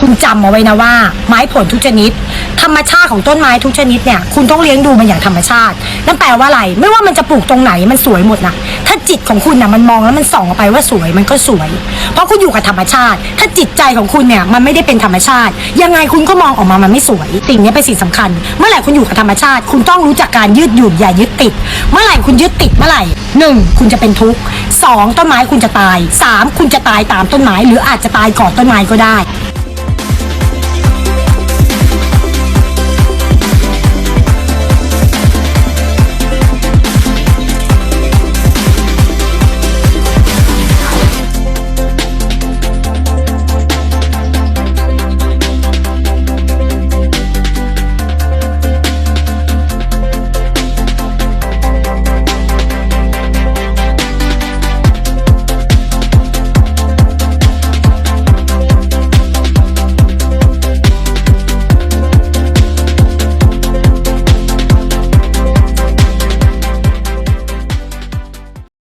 คุณจำเอาไว้นะว่า ไม้ผลทุกชนิด ธรรมชาติของต้นไม้ทุกชนิดเนี่ยคุณต้องเลี้ยงดูมันอย่างธรรมชาติ นั่นแปลว่าอะไร ไม่ว่ามันจะปลูกตรงไหนมันสวยหมดนะถ้าจิตของคุณน่ะมันมองแล้วมันส่องออกไปว่าสวยมันก็สวย เพราะคุณอยู่กับธรรมชาติ ถ้าจิตใจของคุณเนี่ยมันไม่ได้เป็นธรรมชาติ ยังไงคุณก็มองออกมามันไม่สวยสิ่งนี้เป็นสิ่งสำคัญ เมื่อไหร่คุณอยู่กับธรรมชาติ คุณต้องรู้จักการยืดหยุ่นอย่ายึดติด เมื่อไหร่คุณยึดติดเมื่อไหร่หนึ่งคุณจะเป็นทุกข์สองต้นไม้คุณจะตายสามคุณจะตายตามต้นไม้ หรืออาจจะตายก่อนต้นไม้ก็ได้